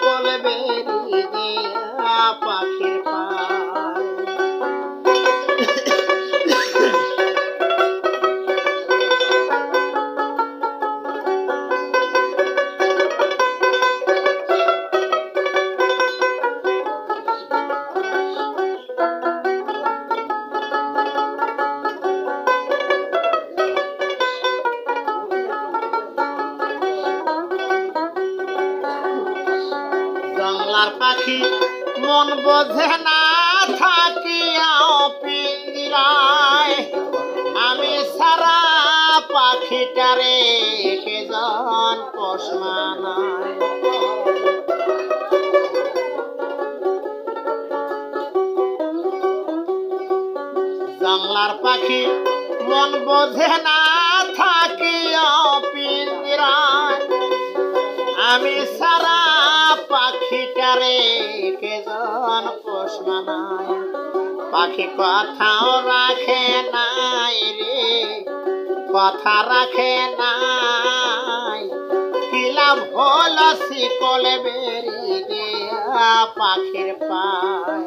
শিকল জংলার পাখি মন বোঝে না থাকিয়াও পিঞ্জিরায় আমি সারা পাখিটারে কেজন পোষমানায় জংলার পাখি মন বোঝে না পোষ মানায় পাখি কথাও রাখে নাই রে, কথা রাখে নাই। কিলাম হল শিকল বেরি দেয়া পাখির পায়।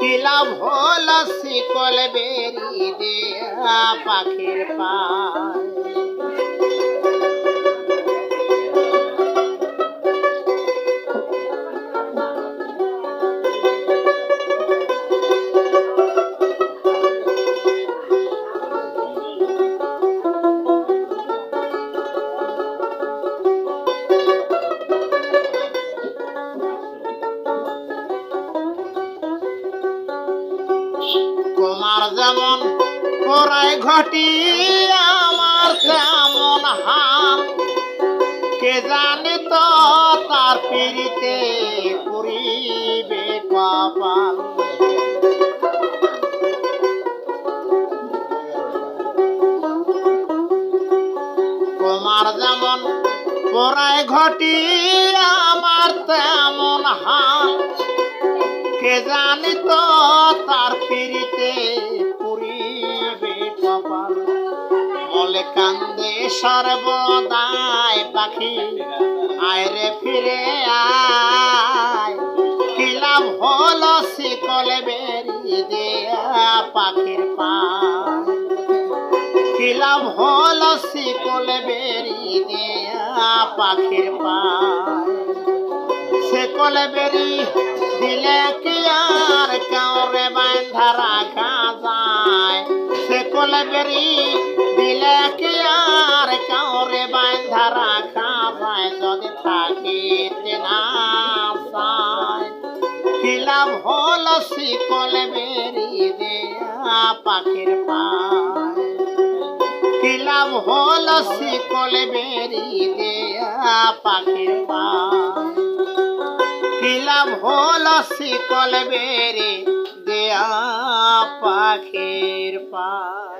কিলাম হল শিকল বেরি দেয়া পাখির পায়। যেমন করাই ঘটি আমার তেমন হাম কে জানে তো তার পিড়িতে পুরিবে কপাল? তোমার যেমন পড়ায় ঘটি আমার তেমন কে কান্দে সর্বদায় পাখি। আয় রে ফিরে আয়। কিলাম হলো শিকল বেরি দেয়া পাখির পায়? কিলাম হলো শিকল বেরি দেয়া পাখির পায়? সেকল বেরি দিলে কি আর কাউরে বান্ধা রাখা যায়? সেকল বেরি থাকিতে না হল শিকল বেরি দেয়া পাখির পায়। কিলাম হল শিকল বেরি দেয়া পাখির পায়। কিলাম হল শিকল দেয়া পাখির পায়।